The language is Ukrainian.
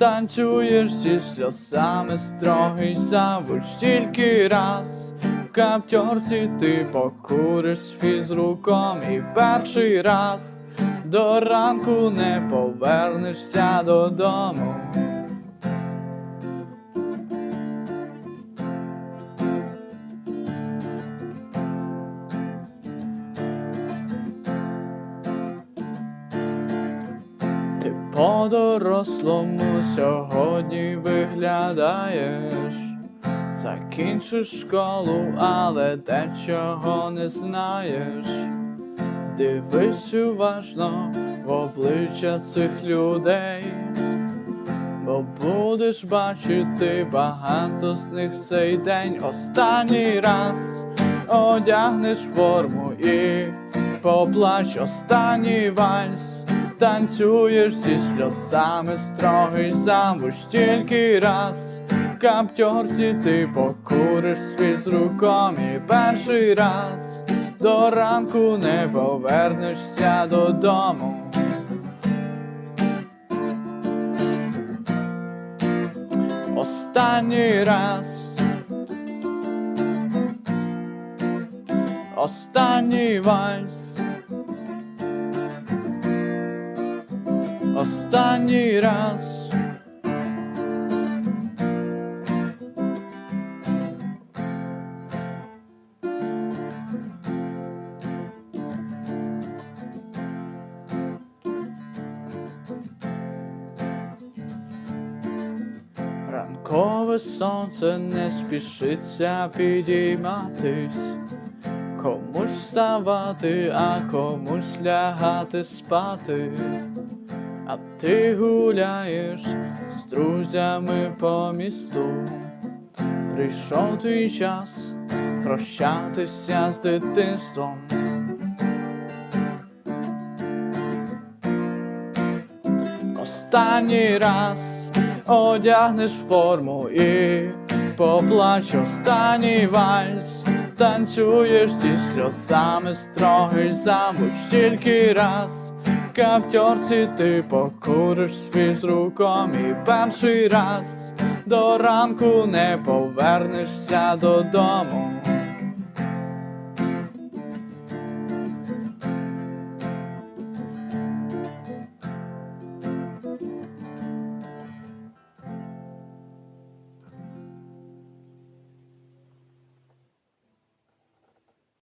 танцюєш зі сльозами строгий завуч тільки раз. В каптьорці ти покуриш з фізруком і перший раз до ранку не повернешся додому. Ти по-дорослому сьогодні виглядаєш, закінчиш школу, але дечого не знаєш. Дивись уважно в обличчя цих людей, бо будеш бачити багато з них цей день. Останній раз одягнеш форму і поплач. Останній вальс, танцюєш зі сльозами строгий замуж тільки раз. В каптьорці ти покуриш свій з руком і перший раз до ранку не повернешся додому. Останній раз. Останній вальс. Останній раз. Ранкове сонце не спішиться підійматись, комусь вставати, а комусь лягати спати, а ти гуляєш з друзями по місту. Прийшов твій час прощатися з дитинством. Останній раз одягнеш форму і поплач останній вальс, танцюєш зі сльозами строгий замуж тільки раз. В каптьорці ти покуриш свій з і перший раз до ранку не повернешся додому.